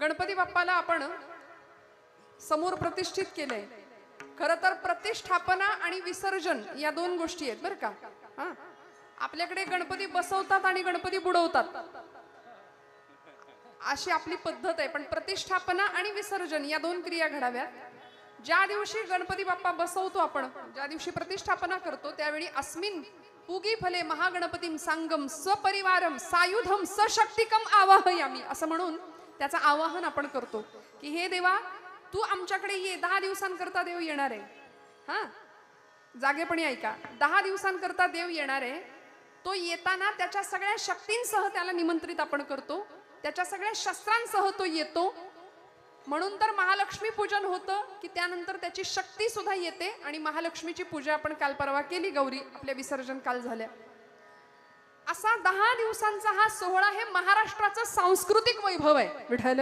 गणपती बाप्पाला आपण समोर प्रतिष्ठित केलंय. खर तर प्रतिष्ठापना आणि विसर्जन या दोन गोष्टी आहेत बरं का. हा? आपल्याकडे गणपती बसवतात आणि गणपती बुडवतात. अशी आपली पद्धत आहे. पण प्रतिष्ठापना आणि विसर्जन या दोन क्रिया घडाव्यात. ज्या दिवशी गणपती बाप्पा बसवतो आपण ज्या दिवशी प्रतिष्ठापना करतो त्यावेळी अस्मिन उगी फले महागणपतीम सांगम स्वपरिवारम सायुधम सशक्तिकम आवाहयामी. असं म्हणून त्याचं आवाहन आपण करतो की हे देवा तू आमच्याकडे ये दहा दिवसांकरता देव येणार आहे. हा? जागेपणी ऐका. दहा दिवसांकरता देव येणार आहे. तो येताना त्याच्या सगळ्या शक्तींसह त्याला निमंत्रित आपण करतो. त्याच्या सगळ्या शस्त्रांसह तो येतो. म्हणून तर महालक्ष्मी पूजन होतं की त्यानंतर त्याची शक्ती सुद्धा येते आणि महालक्ष्मीची पूजा आपण काल परवा केली गौरी. आपल्या विसर्जन काल झाल्या असा दहा दिवसांचा हा सोहळा हे महाराष्ट्राचं सांस्कृतिक वैभव आहे. विठ्ठल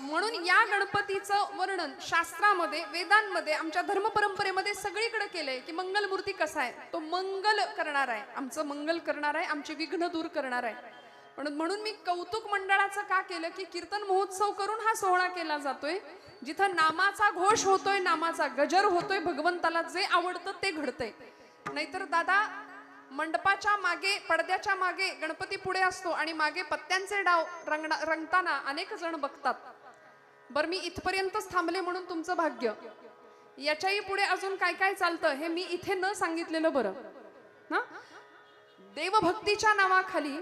म्हणून या गणपतीचं वर्णन शास्त्रामध्ये वेदांमध्ये आमच्या धर्म परंपरेमध्ये सगळीकडे केलंय की मंगलमूर्ती कसा आहे? तो मंगल करणार आहे. आमचं मंगल करणार आहे आमचे विघ्न दूर करणार आहे. म्हणून मी कौतुक मंडळाचं का केलं की कीर्तन महोत्सव करून हा सोहळा केला जातोय. जिथं नामाचा घोष होतोय नामाचा गजर होतोय भगवंताला जे आवडतं ते घडतंय. नाहीतर दादा मंडपाच्या मागे पडद्याच्या मागे गणपती पुढे असतो आणि मागे पत्त्यांचे डाव रंगणा रंगताना अनेक जण बघतात. बर मी इथपर्यंतच थांबले म्हणून तुमचं भाग्य. याच्याही पुढे अजून काय काय चालतं हे मी इथे न सांगितलेलं बरं. ना देवभक्तीच्या नावाखाली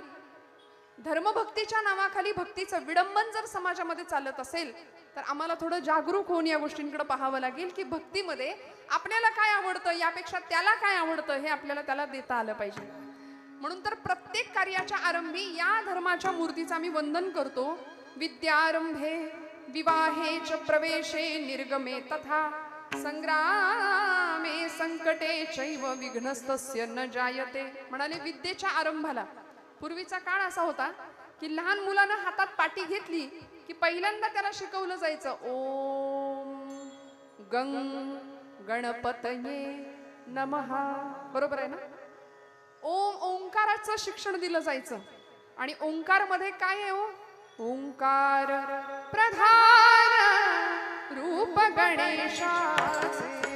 धर्मभक्तीच्या नावाखाली भक्तीचं विडंबन जर समाजामध्ये चालत असेल तर आम्हाला थोडं जागरूक होऊन या गोष्टींकडे पाहावं लागेल की भक्तीमध्ये आपल्याला काय आवडतं यापेक्षा त्याला काय आवडतं हे आपल्याला त्याला देता आलं पाहिजे. म्हणून तर प्रत्येक कार्याच्या आरंभी या धर्माच्या मूर्तीचा मी वंदन करतो. विद्यारंभे विवाहे च प्रवेशे निर्गमे तथा संग्रामे संकटे चैव विघ्नस्तस्य न जायते. म्हणाले विद्येच्या आरंभाला पूर्वीचा काळ असा होता की लहान मुलानं हातात पाटी घेतली की पहिल्यांदा त्याला शिकवलं जायचं ओम गंग गणपतये नमहा बरोबर आहे ना? ओम ओंकाराचं शिक्षण दिलं जायचं. आणि ओंकारमध्ये काय आहे ओ ओंकार प्रधान रूप गणेशाचे.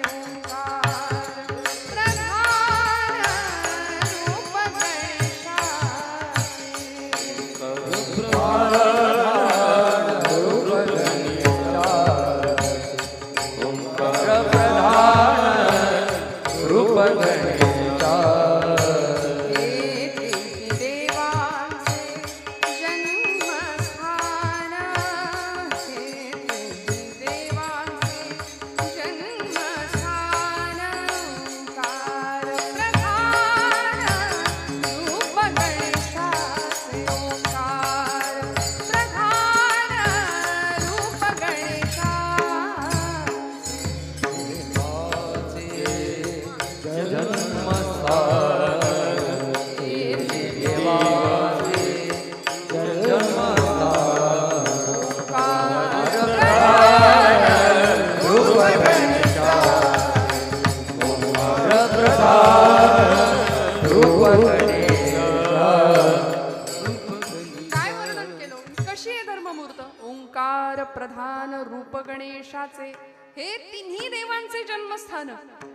जन्मस्थान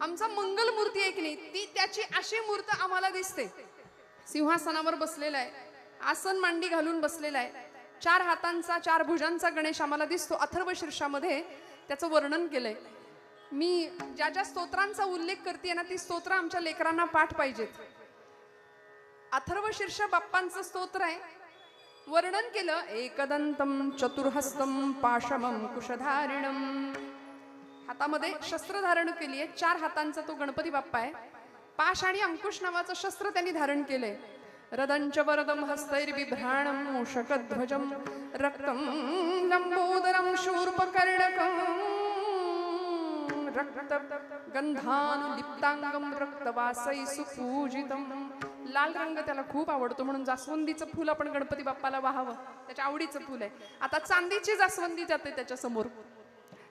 आमचा मंगल मूर्ती आहे नाही ती त्याची अशी मूर्त आम्हाला दिसते. सिंहासनावर बसलेला आहे. आसन मांडी घालून बसलेला आहे. चार हातांचा चार भुजांचा गणेश आम्हाला दिसतो अथर्व शीर्षामध्ये. त्याचं वर्णन केलंय. मी ज्या ज्या स्तोत्रांचा उल्लेख करते ना ती स्तोत्र आमच्या लेकरांना पाठ पाहिजेत. अथर्व शीर्ष बाप्पांचं स्तोत्र आहे. वर्णन केलं एकदंतम चतुर्हस्तम पाशमम कुशधारिणम हातामध्ये शस्त्र धारण केली आहे चार हातांचा तो गणपती बाप्पा आहे. पाश आणि अंकुश नावाचं शस्त्र त्यांनी धारण केलंय. रदंच वरदम हस्तैर्बिभ्राणम मूषकध्वजम रक्तम लंबोदरम शूर्पकर्णकम रक्त गंधानुलिप्तांगम रक्तवासै सुपूजितम लाल रंग त्याला खूप आवडतो. म्हणून जास्वंदीचं फुल आपण गणपती बाप्पाला वाहावं. त्याच्या आवडीचं फुल आहे. आता चांदीची जास्वंदी जाते त्याच्यासमोर.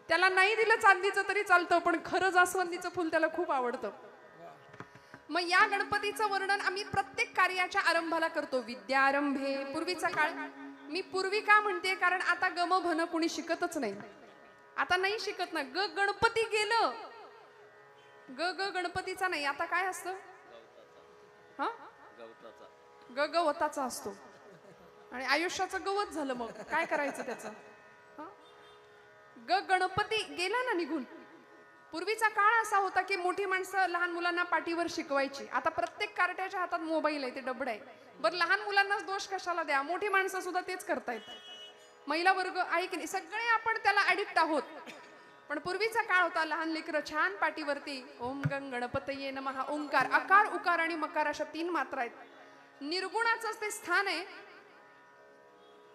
त्याला नाही दिलं चांदीचं तरी चालतं पण खरं जास्वंदीचं फुल त्याला खूप आवडतं. मग या गणपतीचं वर्णन आम्ही प्रत्येक कार्याच्या आरंभाला करतो. विद्यारंभे पूर्वीचा काळ. मी पूर्वी का म्हणते? कारण आता गम भन कुणी शिकतच नाही. आता नाही शिकत ना. ग गणपती गेलं. ग ग गणपतीचा नाही. आता काय असतं? हा? ग ग वताचा असतो. आणि आयुष्याचं गवत झालं मग. काय करायचं त्याचं? ग गणपती गेला ना निघून? पूर्वीचा काळ असा होता की मोठी माणसं लहान मुलांना पाठीवर शिकवायची. आता प्रत्येक कार्ट्याच्या हातात मोबाईल आहे ते डबड आहे. बरं लहान मुलांनाच दोष कशाला द्या? मोठी माणसं सुद्धा तेच करतायत महिला वर्ग आहे की नाही? सगळे आपण त्याला ॲडिक्ट आहोत. पण पूर्वीचा काळ होता लहान लेकरं छान पाठीवरती ओम गंग गणपतये नमहा ओंकार अकार उकार आणि मकार अशा तीन मात्रा आहेत. निर्गुणाचं ते स्थान आहे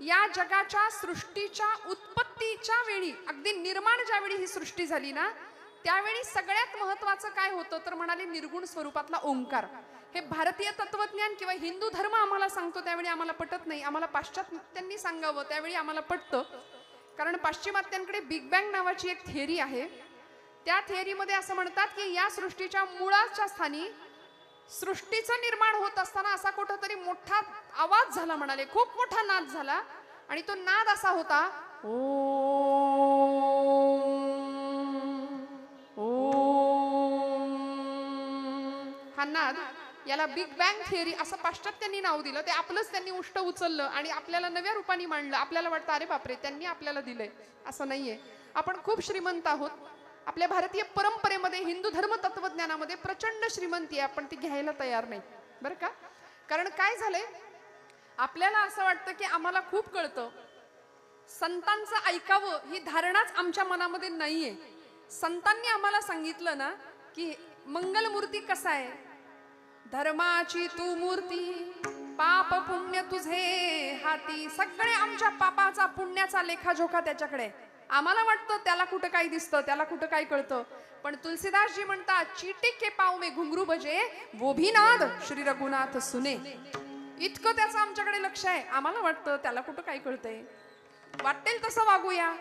या जगाच्या सृष्टीच्या उत्पत्तीच्या वेळी अगदी निर्माण ज्यावेळी ही सृष्टी झाली ना त्यावेळी सगळ्यात महत्वाचं काय होतं? तर म्हणाले निर्गुण स्वरूपातला ओंकार. हे भारतीय तत्वज्ञान किंवा हिंदू धर्म आम्हाला सांगतो त्यावेळी आम्हाला पटत नाही. आम्हाला पाश्चात्यांनी सांगावं त्यावेळी आम्हाला पटतं. कारण पाश्चिमात्यांकडे बिग बँग नावाची एक थेअरी आहे. त्या थेअरीमध्ये असं म्हणतात की या सृष्टीच्या मुळाच्या स्थानी सृष्टीचं निर्माण होत असताना असा कुठंतरी मोठा आवाज झाला म्हणाले खूप मोठा नाद झाला. आणि तो नाद असा होता ओ हा नाद याला बिग बँग थिअरी असं पाश्चात्यांनी नाव दिलं. ते आपलंच त्यांनी उष्ट उचललं आणि आपल्याला नव्या रूपाने मांडलं. आपल्याला वाटतं अरे बापरे त्यांनी आपल्याला दिलंय. असं नाहीये. आपण खूप श्रीमंत आहोत. आपल्या भारतीय परंपरेमध्ये हिंदू धर्म तत्वज्ञानामध्ये प्रचंड श्रीमंती आहे. आपण ती घ्यायला तयार नाही. बरं का? कारण काय झालंय? आपल्याला असं वाटतं की आम्हाला खूप कळतं. संतांचं ऐकावं ही धारणाच आमच्या मनामध्ये नाहीये. संतांनी आम्हाला सांगितलं ना की मंगलमूर्ती कसा आहे? धर्माची तू मूर्ती पाप पुण्य तुझे हाती. सगळे आमच्या पापाचा पुण्याचा लेखाजोखा त्याच्याकडे आहे. आम्हाला वाटतं त्याला कुठं काय दिसतं त्याला कुठं काय कळतं. पण तुलसीदासजी म्हणतात चीटी के पाव मे घुंगरू भजे वो भी नाद श्री रघुनाथ सुने. इतकं त्याचं आमच्याकडे लक्ष आहे. आम्हाला वाटतं त्याला कुठं काय कळतंय. वाटेल तसं वागूया.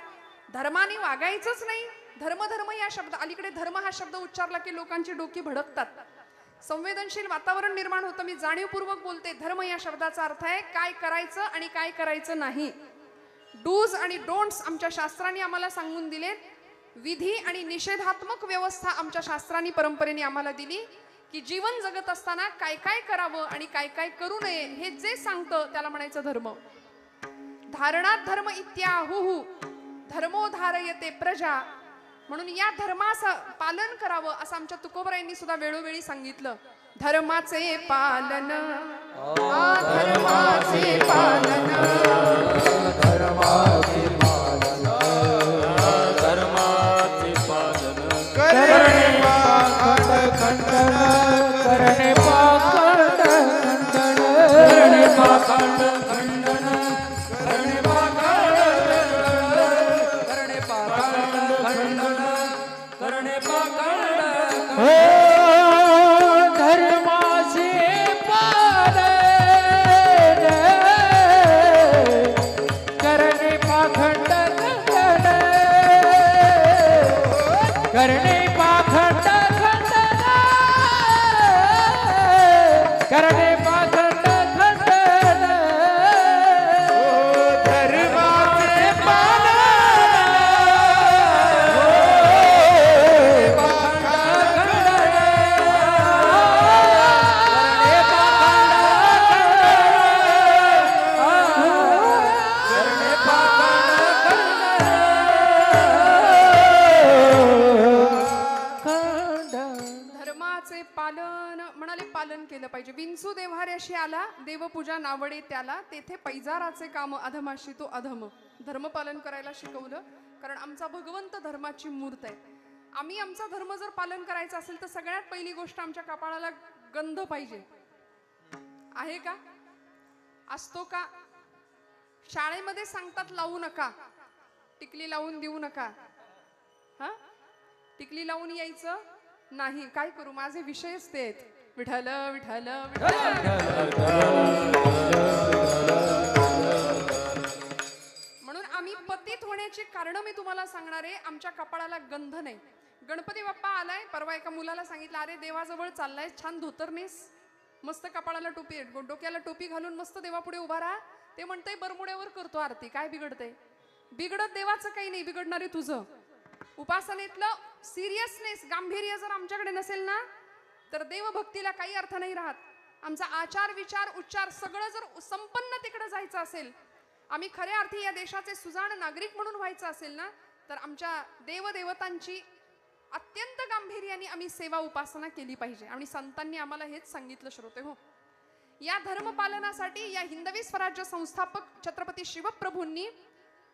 धर्माने वागायचंच नाही. धर्म धर्म या शब्द अलीकडे धर्म हा शब्द उच्चारला की लोकांची डोकी भडकतात. संवेदनशील वातावरण निर्माण होतं मी जाणीवपूर्वक बोलते. धर्म या शब्दाचा अर्थ आहे काय करायचं आणि काय करायचं नाही. डूज आणि डोंट्स आमच्या शास्त्रांनी आम्हाला सांगून दिलेत विधी आणि निषेधात्मक व्यवस्था आमच्या शास्त्रांनी परंपरेने आम्हाला दिली की जीवन जगत असताना काय काय करावं आणि काय काय करू नये हे जे सांगतं त्याला म्हणायचं धर्म. धारणात धर्म इत्याहुहु धर्मो धारयते प्रजा. म्हणून या धर्माचं पालन करावं असं आमच्या तुकोबरायांनी सुद्धा वेळोवेळी सांगितलं. धर्माचे पालन. धर्माचे पालन. धर्माचे देवपूजा नावडे त्याला तेथे पैजाराचे काम अधमाशी तो अधम. धर्मपालन करायला शिकवलं. कारण आमचा भगवंत धर्माची मूर्त आहे. आम्ही आमचा धर्म जर पालन करायचा असेल तर सगळ्यात पहिली गोष्ट आमच्या कपाळाला गंध पाहिजे. आहे का? असतो का? शाळेमध्ये सांगतात लावू नका. टिकली लावून देऊ नका. हा? टिकली लावून यायचं? नाही. काय करू? माझे विषयच ते आहेत. विठल विठल म्हणून आम्ही पतित होण्याची कारण मी तुम्हाला सांगणार आहे आमच्या कपाळाला गंध नाही. गणपती बाप्पा आलाय परवा एका मुलाला सांगितलं अरे देवाजवळ चाललाय छान धोतरनेस. मस्त कपाळाला टोपी डोक्याला टोपी घालून मस्त देवापुढे उभा राहा. ते म्हणतंय बरमुड्यावर करतो आरती. काय बिघडतंय? बिघडत देवाचं काही नाही बिघडणारे तुझं. उपासनेतलं सिरियसनेस गांभीर्य जर आमच्याकडे नसेल ना तर देवभक्तीला काही अर्थ नाही राहत. आमचा आचार विचार उच्चार सगळं जर संपन्न तिकडं जायचं असेल आम्ही खऱ्या अर्थी या देशाचे सुजाण नागरिक म्हणून व्हायचं असेल ना तर आमच्या देवदेवतांची अत्यंत गांभीर्याने आम्ही सेवा उपासना केली पाहिजे. आणि संतांनी आम्हाला हेच सांगितलं श्रोते हो. या धर्मपालनासाठी या हिंदवी स्वराज्य संस्थापक छत्रपती शिवप्रभूंनी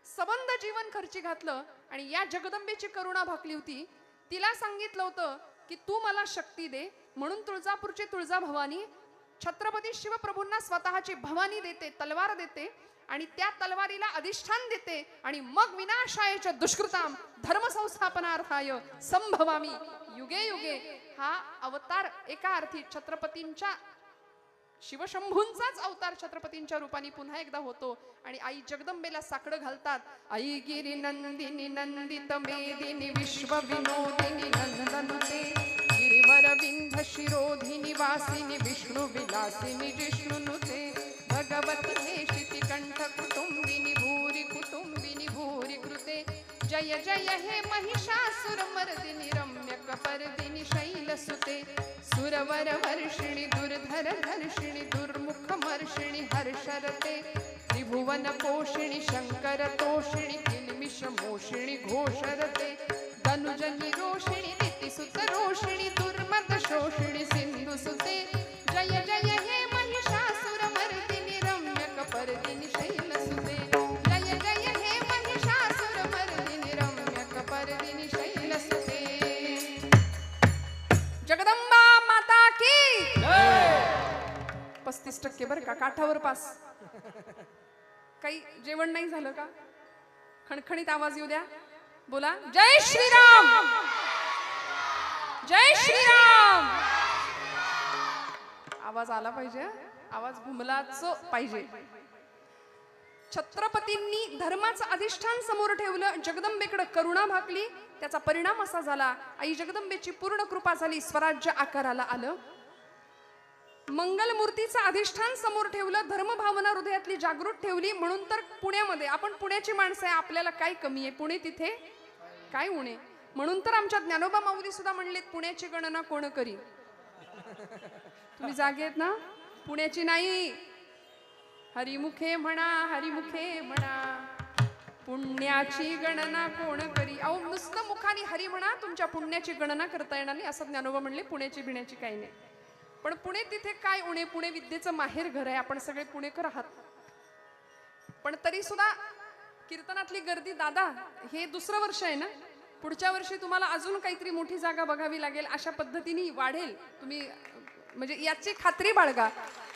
सबंध जीवन खर्ची घातलं आणि या जगदंबेची करुणा भाकली होती. तिला सांगितलं होतं की तू मला शक्ती दे म्हणून तुळजापूरची तुळजा भवानी छत्रपती शिवप्रभूंना स्वतःची भवानी देते तलवार देते आणि त्या तलवारीला अधिष्ठान देते आणि मग विनाशायच्या दुष्कृताम धर्मसंस्थापनार्थाय संभवामी. युगे युगे हा अवतार एका अर्थी छत्रपतींच्या शिवशंभूंचाच अवतार छत्रपतींच्या रूपाने पुन्हा एकदा होतो आणि आई जगदंबेला साकडं घालतात. आई गिरी नंदिनी नंदित मेदिनी विश्व विनोदिनी नंदनते. गिरिवर विंध शिरोधिनी वासिनी विष्णू विलासिनी जिष्णुनुते। भगवती हे शितिकंठ कुटुंबिनी भूरी कुटुंबिनी भूरी कृते। जय जय हे महिषासुरमर्दिनि रम्यकपर्दिनि शैलसुते। सुरवरवर्षिणि दुर्धरधर्षिणि दुर्मुखमर्षिणि हर्षरते। त्रिभुवनपोषिणि शङ्करतोषिणि किन्मिषमोषिणि घोषरते। धनुजनि रोषिणि नीतिसुत शोषणी सिंधु सुते. जय जय हे महिषासुर मर्दिनी रम्य कपर्दिनी शैल सुते. जय जय हे महिषासुर मर्दिनी रम्य कपर्दिनी शैल सुते. जगदंबा माता की! पस्तीस टक्के बर का काठावर पास. काही जेवण नाही झालं का? खणखणीत आवाज येऊ द्या. बोला. जय श्रीराम! जय श्रीराम. आवाज आला पाहिजे आवाज घुमलाच पाहिजे. छत्रपतींनी धर्माचं अधिष्ठान समोर ठेवलं जगदंबेकडे करुणा भाकली त्याचा परिणाम असा झाला आई जगदंबेची पूर्ण कृपा झाली स्वराज्य आकाराला आलं. मंगलमूर्तीचं अधिष्ठान समोर ठेवलं धर्मभावना हृदयातली जागृत ठेवली म्हणून तर पुण्यामध्ये आपण पुण्याची माणसं आहे आपल्याला काय कमी आहे? पुणे तिथे? काय उणे म्हणून तर आमच्या ज्ञानोबा माऊली सुद्धा म्हणलेत पुण्याची गणना कोण करी? तुम्ही जागे आहेत ना? पुण्याची नाही. हरिमुखे म्हणा हरिमुखे म्हणा पुण्याची गणना कोण करी? अहो नुसतं मुखाने हरी म्हणा तुमच्या पुण्याची गणना करता येणार नाही असं ज्ञानोबा म्हणले पुण्याची भिण्याची काही नाही. पण पुणे तिथे काय उणे पुणे विद्येचं माहेर घर आहे आपण सगळे पुणेकर आहात. पण तरी सुद्धा कीर्तनातली गर्दी दादा हे दुसरं वर्ष आहे ना? पुढच्या वर्षी तुम्हाला अजून काहीतरी मोठी जागा बघावी लागेल अशा पद्धतीने वाढेल. तुम्ही म्हणजे याची खात्री बाळगा.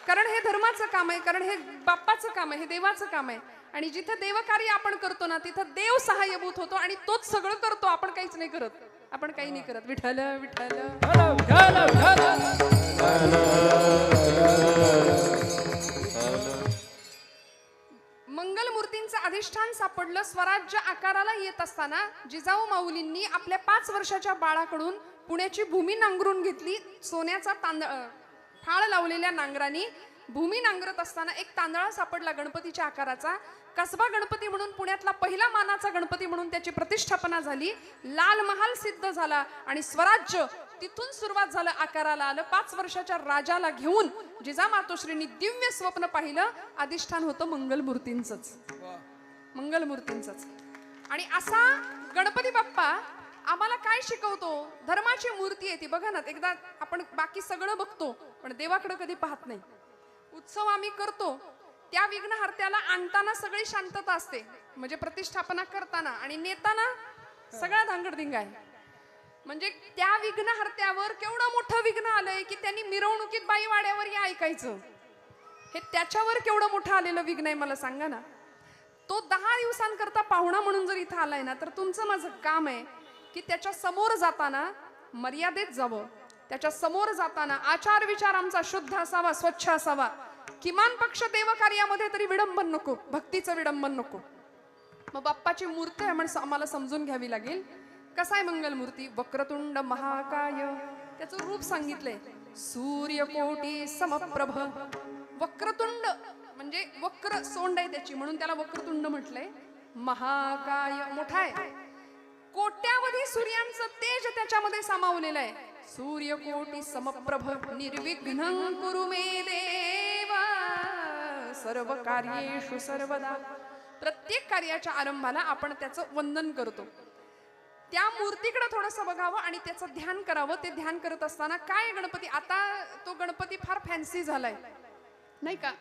कारण हे धर्माचं काम आहे कारण हे बाप्पाचं काम आहे हे देवाचं काम आहे. आणि जिथं देवकार्य आपण करतो ना तिथं देव सहाय्यभूत होतो आणि तोच सगळं करतो आपण काहीच नाही करत. आपण काही नाही करत. विठ्ठल विठ्ठल. विठ्ठल, अधिष्ठान सापडलं स्वराज्य आकाराला येत असताना जिजाऊ माऊलींनी आपल्या पाच वर्षाच्या बाळाकडून पुण्याची भूमी नांगरून घेतली सोन्याचा तांदळ अं, फाळ लावलेल्या नांगरानी भूमी नांगरत असताना एक तांदळा सापडला गणपतीच्या आकाराचा. कसबा गणपती म्हणून पुण्यातला पहिला मानाचा गणपती म्हणून त्याची प्रतिष्ठापना झाली. लाल महाल सिद्ध झाला आणि स्वराज्य तिथून सुरुवात झालं आकाराला आलं. पाच वर्षाच्या राजाला घेऊन जिजा मातोश्रींनी दिव्य स्वप्न पाहिलं. अधिष्ठान होतं मंगलमूर्तींचंच. मंगलमूर्तींचाच. आणि असा गणपती बाप्पा आम्हाला काय शिकवतो? धर्माची मूर्ती आहे ती. बघा ना एकदा आपण बाकी सगळं बघतो पण देवाकडे कधी पाहत नाही. उत्सव आम्ही करतो त्या विघ्नहर्त्याला आणताना सगळी शांतता असते. म्हणजे प्रतिष्ठापना करताना आणि नेताना सगळा धांगडधिंग आहे. म्हणजे त्या विघ्नहर्त्यावर केवढं मोठं विघ्न आलंय की त्यांनी मिरवणुकीत बाई वाड्यावर या ऐकायचं. हे त्याच्यावर केवढं मोठं आलेलं विघ्न आहे मला सांगा ना. तो दहा दिवसांकरता पाहुणा म्हणून जर इथं आलाय ना तर तुमचं माझं काम आहे की त्याच्यासमोर जाताना मर्यादेत जावं. त्याच्यासमोर जाताना आचार विचार आमचा शुद्ध असावा स्वच्छ असावा. किमान पक्ष देवकार्यामध्ये तरी विडंबन नको भक्तीचं विडंबन नको. मग बाप्पाची मूर्ती आहे म्हणजे आम्हाला समजून घ्यावी लागेल. कसा आहे मंगलमूर्ती? वक्रतुंड महाकाय. त्याचं रूप सांगितलंय. सूर्यकोटी समप्रभ. वक्रतुंड म्हणजे वक्र सोंड आहे त्याची म्हणून त्याला वक्रतुंड म्हटलंय. महाकाय मोठा आहे. कोट्यावधी सूर्यांचं तेज त्याच्यामध्ये सामावलेलं आहे. सूर्यकोटी समप्रभ निर्विघ्न कुरु मे देव. सर्व कार्येषु सर्वदा. प्रत्येक कार्याच्या आरंभाला आपण त्याचं वंदन करतो. त्या मूर्तीकडे थोडंसं बघावं आणि त्याचं ध्यान करावं. ते ध्यान करत असताना काय गणपती? आता तो गणपती फार फॅन्सी झालाय. नाही का?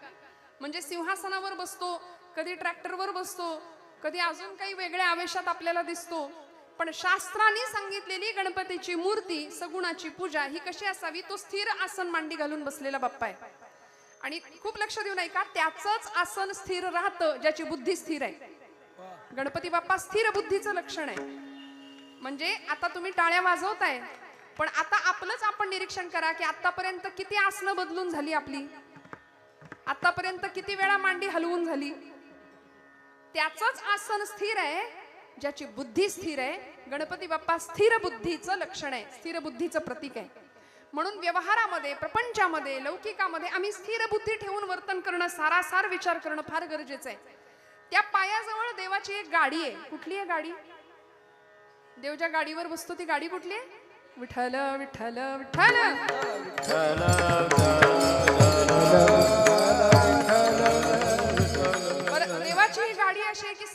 म्हणजे सिंहासनावर बसतो कधी ट्रॅक्टरवर बसतो कधी अजून काही वेगळ्या आवेशात आपल्याला दिसतो. पण शास्त्राने सांगितलेली गणपतीची मूर्ती सगुणाची पूजा ही कशी असावी? तो स्थिर आसन मांडी घालून बसलेला बाप्पा आहे. आणि खूप लक्ष देऊ नये का त्याचंच आसन स्थिर राहतं ज्याची बुद्धी स्थिर आहे. गणपती बाप्पा स्थिर बुद्धीचं लक्षण आहे. म्हणजे आता तुम्ही टाळ्या वाजवताय पण आता आपलंच आपण निरीक्षण करा की आतापर्यंत किती आसनं बदलून झाली आपली? आतापर्यंत किती वेळा मांडी हलवून झाली त्याचंच आसन स्थिर आहे ज्याची बुद्धी स्थिर आहे गणपती बाप्पा स्थिर बुद्धीचं लक्षण आहे स्थिर बुद्धीचं प्रतीक आहे म्हणून व्यवहारामध्ये प्रपंचामध्ये लौकिकामध्ये आम्ही स्थिर बुद्धी ठेवून वर्तन करणं सारासार विचार करणं फार गरजेचं आहे त्या पायाजवळ देवाची एक गाडी आहे कुठली आहे गाडी देव ज्या गाडीवर बसतो ती गाडी कुठली आहे विठ्ठल विठ्ठल विठ्ठल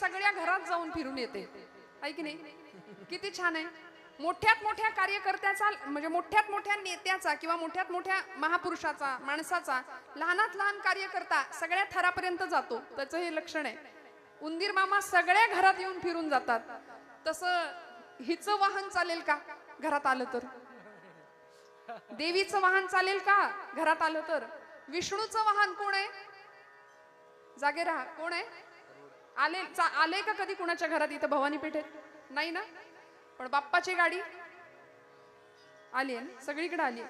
सगळ्या घरात जाऊन फिरून येते. ऐक नाही? किती छान आहे. मोठ्यात मोठ्या कार्यकर्त्याचा म्हणजे मोठ्यात मोठ्या नेत्याचा किंवा मोठ्यात मोठ्या महापुरुषाचा माणसाचा लहानात लहान कार्यकर्ता सगळ्या थरापर्यंत जातो. त्याचं हे लक्षण आहे. उंदीर मामा सगळ्या घरात येऊन फिरून जातात. तसं हिचं वाहन चालेल का घरात आलं तर? देवीचं वाहन चालेल का घरात आलं तर? विष्णूचं वाहन कोण आहे? जागे राहा. कोण आहे? आले चा- आले का कधी कुणाच्या घरात इथं भवानी पेठेत नाही ना? पण बाप्पाची गाडी? आली आहे ना? सगळीकडे आली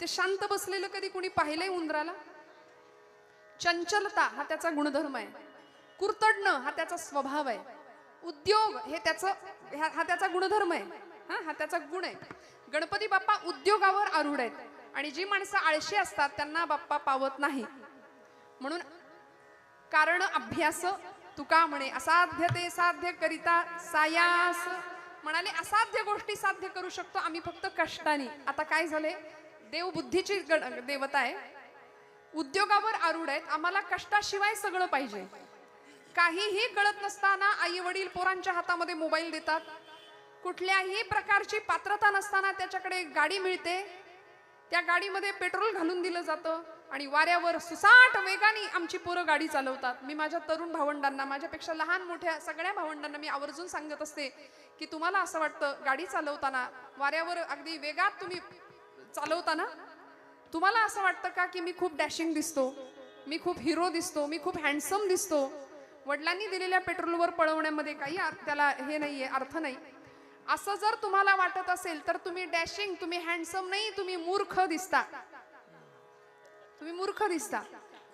ते शांत बसलेलं कधी कुणी पाहिलंय उंदराला? चंचलता हा त्याचा गुणधर्म आहे. कुरतडणं हा त्याचा स्वभाव आहे. उद्योग हे त्याचं हा त्याचा गुणधर्म आहे. हा हा त्याचा गुण आहे. गणपती बाप्पा उद्योगावर आरूढ आहेत. आणि जी माणसं आळशी असतात त्यांना बाप्पा पावत नाही. म्हणून कारण अभ्यास तुका म्हणे असाध्य ते साध्य करिता सायास. म्हणाले असाध्य गोष्टी साध्य करू शकतो आम्ही फक्त कष्टाने. आता काय झाले? देव बुद्धीची गण- देवता आहे. उद्योगावर आरूढ आहेत. आम्हाला कष्टाशिवाय सगळं पाहिजे. काहीही कळत नसताना आई वडील पोरांच्या हातामध्ये मोबाईल देतात. कुठल्याही प्रकारची पात्रता नसताना त्याच्याकडे गाडी मिळते. त्या गाडीमध्ये पेट्रोल घालून दिलं जातं. आणि वाऱ्यावर सुसाट वेगाने आमची पोरं गाडी चालवतात. मी माझ्या तरुण भावंडांना माझ्यापेक्षा लहान मोठ्या सगळ्या भावंडांना मी आवर्जून सांगत असते की तुम्हाला असं वाटतं गाडी चालवताना वाऱ्यावर अगदी वेगात तुम्ही चालवताना? तुम्हाला असं वाटतं का की मी खूप डॅशिंग दिसतो? मी खूप हिरो दिसतो? मी खूप हँडसम दिसतो? वडिलांनी दिलेल्या पेट्रोलवर पळवण्यामध्ये काही त्याला हे नाही आहे अर्थ नाही. असं जर तुम्हाला वाटत असेल तर तुम्ही डॅशिंग तुम्ही हँडसम नाही तुम्ही मूर्ख दिसता. तुम्ही मूर्ख दिसता.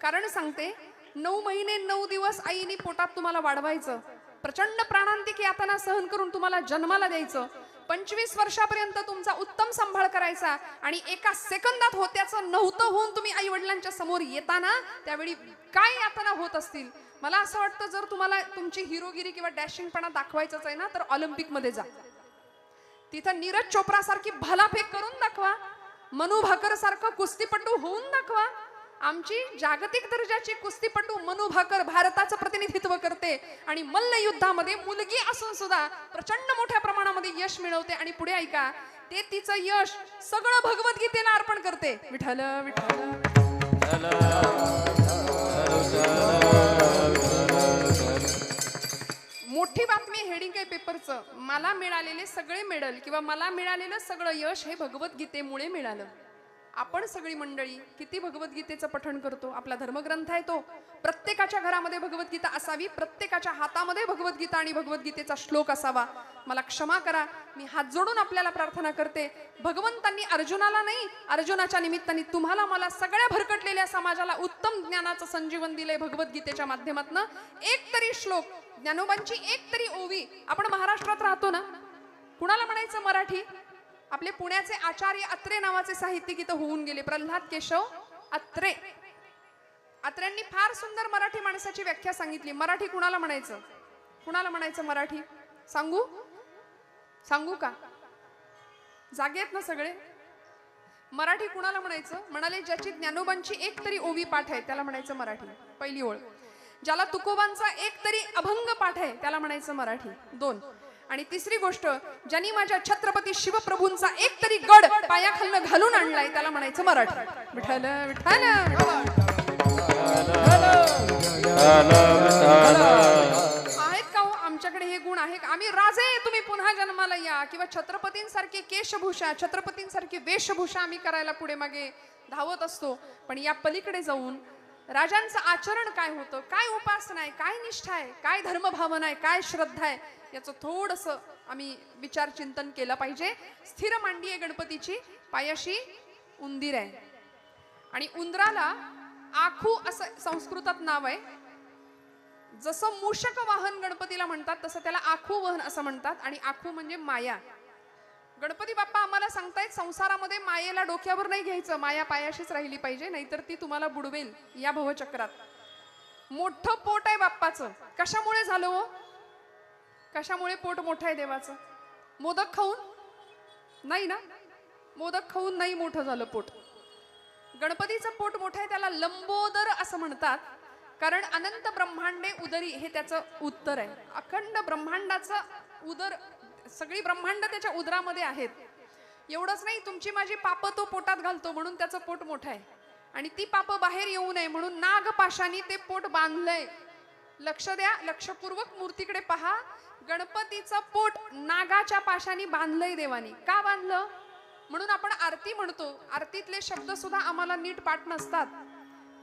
कारण सांगते नऊ महिने नऊ दिवस आईने पोटात तुम्हाला वाढवायचं. प्रचंड प्राणांतिक यातना सहन करून तुम्हाला जन्माला द्यायचं. पंचवीस वर्षापर्यंत तुमचा उत्तम सांभाळ करायचा आणि एका सेकंदात होत्याचं नव्हतं होऊन तुम्ही आई वडिलांच्या समोर येताना त्यावेळी काय यातना होत असतील? मला असं वाटतं जर तुम्हाला तुमची हिरोगिरी किंवा डॅशिंगपणा दाखवायचंच आहे ना तर ऑलिम्पिकमध्ये जा. तिथं नीरज चोप्रासारखी भालाफेक करून दाखवा. मनु भाकर सारखं कुस्तीपटू होऊन दाखवा आमची जागतिक दर्जाची कुस्तीपटू मनु भाकर भारताचं प्रतिनिधित्व करते आणि मल्ल युद्धामध्ये मुलगी असून सुद्धा प्रचंड मोठ्या प्रमाणामध्ये यश मिळवते आणि पुढे ऐका ते तिचं यश सगळं भगवद्गीतेला अर्पण करते विठ्ठल विठ्ठल मी हेडिंग आहे पेपरचं मला मिळालेले सगळे मेडल किंवा मला मिळालेलं सगळं यश हे भगवद्गीतेमुळे मिळालं. आपण सगळी मंडळी किती भगवद्गीतेचं पठण करतो? आपला धर्मग्रंथ आहे तो. प्रत्येकाच्या घरामध्ये भगवद्गीता असावी प्रत्येकाच्या हातामध्ये भगवद्गीता आणि भगवद्गीतेचा श्लोक असावा. मला क्षमा करा मी हात जोडून आपल्याला प्रार्थना करते. भगवंतांनी अर्जुनाला नाही अर्जुनाच्या निमित्ताने तुम्हाला मला सगळ्या भरकटलेल्या समाजाला उत्तम ज्ञानाचं संजीवन दिलंय भगवद्गीतेच्या माध्यमातनं. एक तरी श्लोक ज्ञानोबांची एक तरी ओवी. आपण महाराष्ट्रात राहतो ना? कुणाला म्हणायचं मराठी? आपले पुण्याचे आचार्य अत्रे नावाचे साहित्यिक इथं होऊन गेले. प्रल्हाद केशव अत्रे. अत्र्यांनी फार सुंदर मराठी माणसाची व्याख्या सांगितली. मराठी कुणाला म्हणायचं? कुणाला म्हणायचं मराठी? सांगू? सांगू का? जागेत ना सगळे? मराठी कुणाला म्हणायचं? म्हणाले ज्याची ज्ञानोबांची एक तरी ओवी पाठ आहे त्याला म्हणायचं मराठी. पहिली ओळ. ज्याला तुकोबांचा एक तरी अभंग पाठ आहे त्याला म्हणायचं मराठी. दोन. आणि तिसरी गोष्ट ज्यांनी माझ्या छत्रपती शिवप्रभूंचा एक तरी गड पायाखालनं घालून आणलाय त्याला म्हणायचं मराठी. विठ्ठल विठ्ठल आहेत का हो? आमच्याकडे हे गुण आहे आम्ही राजे तुम्ही पुन्हा जन्माला या. किंवा छत्रपतींसारखी केशभूषा छत्रपतींसारखी वेशभूषा आम्ही करायला पुढे मागे धावत असतो. पण या पलीकडे जाऊन राजांचं आचरण काय होतं? काय उपासना आहे? काय निष्ठा आहे? काय धर्मभावना आहे? काय श्रद्धा आहे? याचं थोडस आम्ही विचार चिंतन केलं पाहिजे. स्थिर मांडी आहे गणपतीची पायाशी उंदीर आहे. आणि उंदराला आखू असं संस्कृतात नाव आहे. जसं मूषक वाहन गणपतीला म्हणतात तसं त्याला आखू वहन असं म्हणतात. आणि आखू म्हणजे माया. गणपती बाप्पा आम्हाला सांगतायत संसारामध्ये मायेला डोक्यावर नाही घ्यायचं. माया पायाशीच राहिली पाहिजे नाहीतर ती तुम्हाला बुडवेल या भवचक्रात. मोठं पोट आहे बाप्पाचं. कशामुळे झालं हो? कशामुळे पोट मोठं आहे देवाचं? मोदक खाऊन? नाही ना? मोदक खाऊन नाही मोठं झालं पोट. गणपतीचं पोट मोठं आहे त्याला लंबोदर असं म्हणतात. कारण अनंत ब्रह्मांडे उदरी हे त्याचं उत्तर आहे. अखंड ब्रह्मांडाचं उदर सगळी ब्रह्मांड त्याच्या उदरामध्ये आहेत. एवढंच नाही तुमची माझी पापं तो पोटात घालतो म्हणून त्याचं पोट मोठं आहे. आणि ती पापं बाहेर येऊ नये म्हणून नागपाशाने ते पोट बांधलंय. लक्ष द्या लक्षपूर्वक मूर्तीकडे पहा. गणपतीचं पोट नागाच्या पाशाने बांधलंय देवानी. का बांधलं? म्हणून आपण आरती म्हणतो. आरतीतले शब्द सुद्धा आम्हाला नीट पाठ नसतात.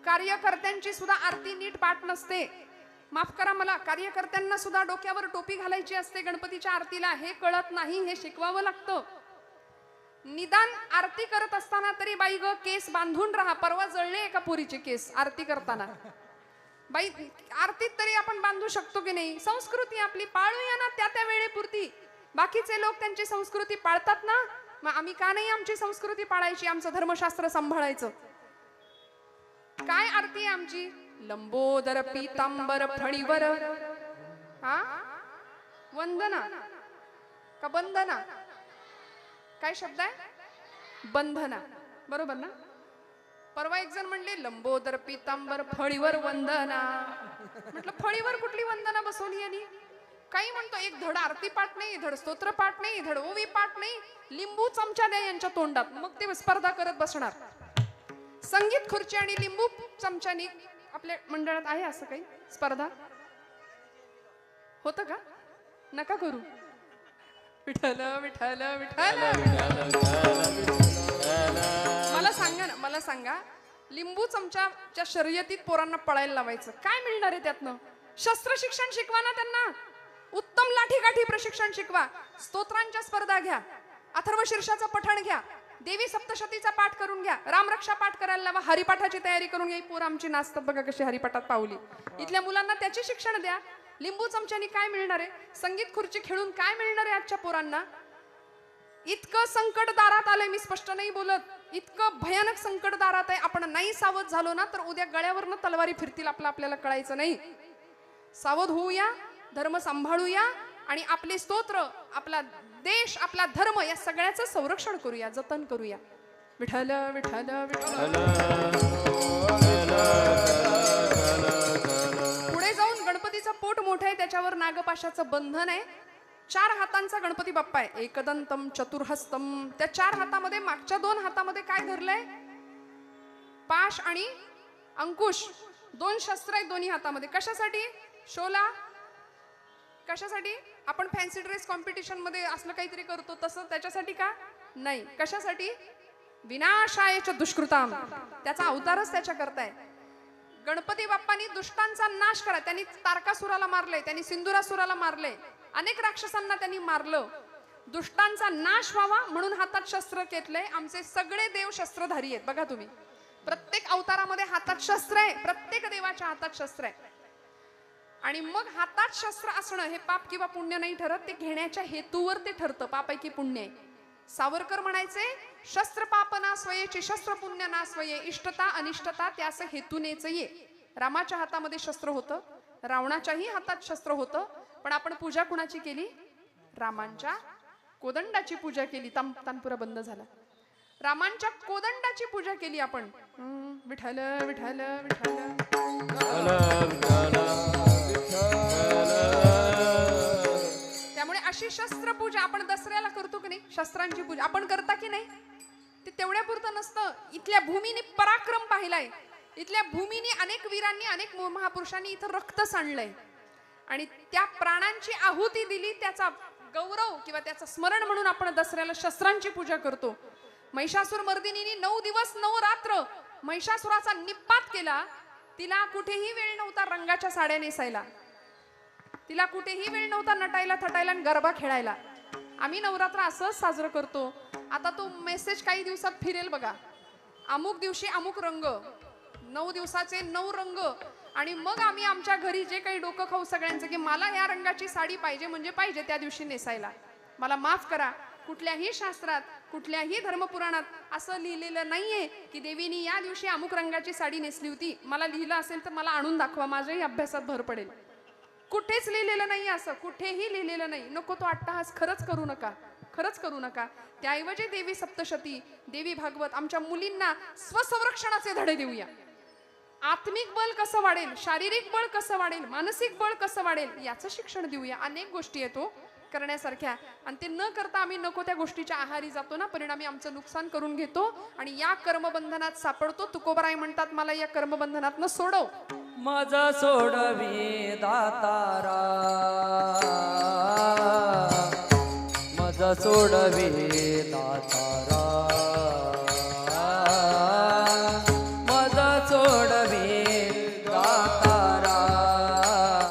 कार्यकर्त्यांची सुद्धा आरती नीट पाठ नसते. माफ करा मला कार्यकर्त्यांना सुद्धा डोक्यावर टोपी घालायची असते गणपतीच्या आरतीला. हे कळत नाही हे शिकवावं लागतं. निदान आरती करत असताना तरी बाई ग केस बांधून राहा. परवा जळले एका पोरीचे केस आरती करताना. बाई आरतीत तरी आपण बांधू शकतो की नाही? संस्कृती आपली पाळूया ना त्या त्या वेळेपुरती. बाकीचे लोक त्यांची संस्कृती पाळतात ना? मग आम्ही का नाही आमची संस्कृती पाळायची आमचं धर्मशास्त्र सांभाळायचं? काय आरती आहे आमची? लंबोदर पीतांबर फणीवर. हा? वंदना. का बंधना काय शब्द आहे? बंधना. बरोबर ना? परवा एक जण म्हणले लंबोदर पीतांबर फळीवर वंदना. म्हटलं फळीवर कुठली वंदना बसवली यांनी? काही म्हणतो एक धड आरती पाठ नाही धड स्तोत्र पाठ नाही धड ओवी पाठ नाही लिंबू चमचा द्या यांच्या तोंडात. मग ते स्पर्धा करत बसणार. संगीत खुर्ची आणि लिंबू चमच्यानी आपल्या मंडळात आहे असं काही? स्पर्धा? होतं का? नका करू. विठल विठल विठल मला ना मला सांगा लिंबू चमच्याच्या शर्यतीत पोरांना पळायला लावायचं काय मिळणार आहे त्यातनं? शस्त्र शिक्षण शिकवा ना त्यांना. उत्तम लाठीकाठी प्रशिक्षण शिकवा. स्तोत्रांच्या स्पर्धा घ्या. अथर्व शीर्षाचं पठण घ्या. देवी सप्तशतीचा पाठ करून घ्या. रामरक्षा पाठ करायला लावा. हरिपाठाची तयारी करून घ्या. पोर आमची नाचतात बघा कशी हरिपाठात पावली. इथल्या मुलांना त्याचे शिक्षण द्या. लिंबू चमच्यानी काय मिळणार आहे? संगीत खुर्ची खेळून काय मिळणार आहे आजच्या पोरांना? इतकं संकट दारात आलंय मी स्पष्ट नाही बोलत. इतकं भयानक संकट दारात आहे आपण नाही सावध झालो ना तर उद्या गळ्यावरनं तलवारी फिरतील आपलं आपल्याला कळायचं नाही. सावध होऊया धर्म सांभाळूया आणि आपले स्तोत्र आपला देश आपला धर्म या सगळ्याचं संरक्षण करूया जतन करूया. विठल विठल विठल पुढे जाऊन गणपतीचं पोट मोठं आहे त्याच्यावर नागपाशाचं बंधन आहे. चार हातांचा गणपती बाप्पा आहे. एकदंतम चतुर्हस्तम. त्या चार हातामध्ये मागच्या दोन हातामध्ये काय धरलंय? पाश आणि अंकुश. दोन शस्त्र आहेत दोन्ही हातामध्ये. कशासाठी? शोला? कशासाठी? आपण फॅन्सी ड्रेस कॉम्पिटिशनमध्ये असलं काहीतरी करतो तसं त्याच्यासाठी का? नाही. कशासाठी? विनाशायच दुष्कृताम. त्याचा अवतारच त्याच्या करताय. गणपती बाप्पानी दुष्टांचा नाश करा. त्यांनी तारकासुराला मारलंय. त्यांनी सिंदुरासुराला मारलंय. अनेक राक्षसांना त्यांनी मारलं. दुष्टांचा नाश व्हावा म्हणून हातात शस्त्र घेतलंय. आमचे सगळे देव शस्त्रधारी आहेत. बघा तुम्ही. प्रत्येक अवतारामध्ये हातात शस्त्र आहे. प्रत्येक देवाच्या हातात शस्त्र आहे. आणि मग हातात शस्त्र असणं हे पाप किंवा पुण्य नाही ठरत. ते घेण्याच्या हेतूवर ते ठरतं. पाप पुण्य आहे. सावरकर म्हणायचे शस्त्र पाप ना शस्त्र पुण्य ना स्वये इष्टता अनिष्टता त्यास हेतूनेच ये. रामाच्या हातामध्ये शस्त्र होतं. रावणाच्याही हातात शस्त्र होतं. पण आपण पूजा कुणाची केली? रामांच्या कोदंडाची पूजा केली. ताम तानपुरा बंद झाला. रामांच्या कोदंडाची पूजा केली आपण. विठल विठल विठल त्यामुळे अशी शस्त्र पूजा आपण दसऱ्याला करतो की नाही? शस्त्रांची पूजा. आपण करता की नाही? ते तेवढ्या पुरतं नसतं. इथल्या भूमीने पराक्रम पाहिलाय. इथल्या भूमीने अनेक वीरांनी अनेक महापुरुषांनी इथं रक्त सांडलंय. आणि त्या प्राणांची आहुती दिली त्याचा गौरव किंवा त्याचं स्मरण म्हणून आपण दसऱ्याला शस्त्रांची पूजा करतो. महिषासूर मर्दिनीने नऊ दिवस नऊ रात्र महिषासुराचा निपात केला. तिला कुठेही वेळ नव्हता रंगाच्या साड्या नेसायला. तिला कुठेही वेळ नव्हता नटायला थटायला आणि गरबा खेळायला. आम्ही नवरात्र असंच साजरं करतो. आता तो मेसेज काही दिवसात फिरेल बघा. अमुक दिवशी अमुक रंग नऊ दिवसाचे नऊ रंग आणि मग आम्ही आमच्या घरी जे काही डोकं खाऊ सगळ्यांचं की मला या रंगाची साडी पाहिजे म्हणजे पाहिजे त्या दिवशी नेसायला. मला माफ करा कुठल्याही शास्त्रात कुठल्याही धर्मपुराणात असं लिहिलेलं नाहीये की देवीनी या दिवशी अमुक रंगाची साडी नेसली होती. मला लिहिलं असेल तर मला आणून दाखवा माझ्याही अभ्यासात भर पडेल. कुठेच लिहिलेलं नाही असं कुठेही लिहिलेलं नाही. नको तो अट्टहास खरंच करू नका खरंच करू नका. त्याऐवजी देवी सप्तशती देवी भागवत आमच्या मुलींना स्वसंरक्षणाचे धडे देऊया. आत्मिक बळ कसं वाढेल शारीरिक बळ कसं वाढेल मानसिक बळ कसं वाढेल याचं शिक्षण देऊया. अनेक गोष्टी येतो करण्यासारख्या. आणि ते न करता आम्ही नको त्या गोष्टीच्या आहारी जातो ना परिणामी आमचं नुकसान करून घेतो आणि या कर्मबंधनात सापडतो. तुकोबराय म्हणतात मला या कर्मबंधनात न सोडव. मज सोडवी दातारा मज सोडवी दातारा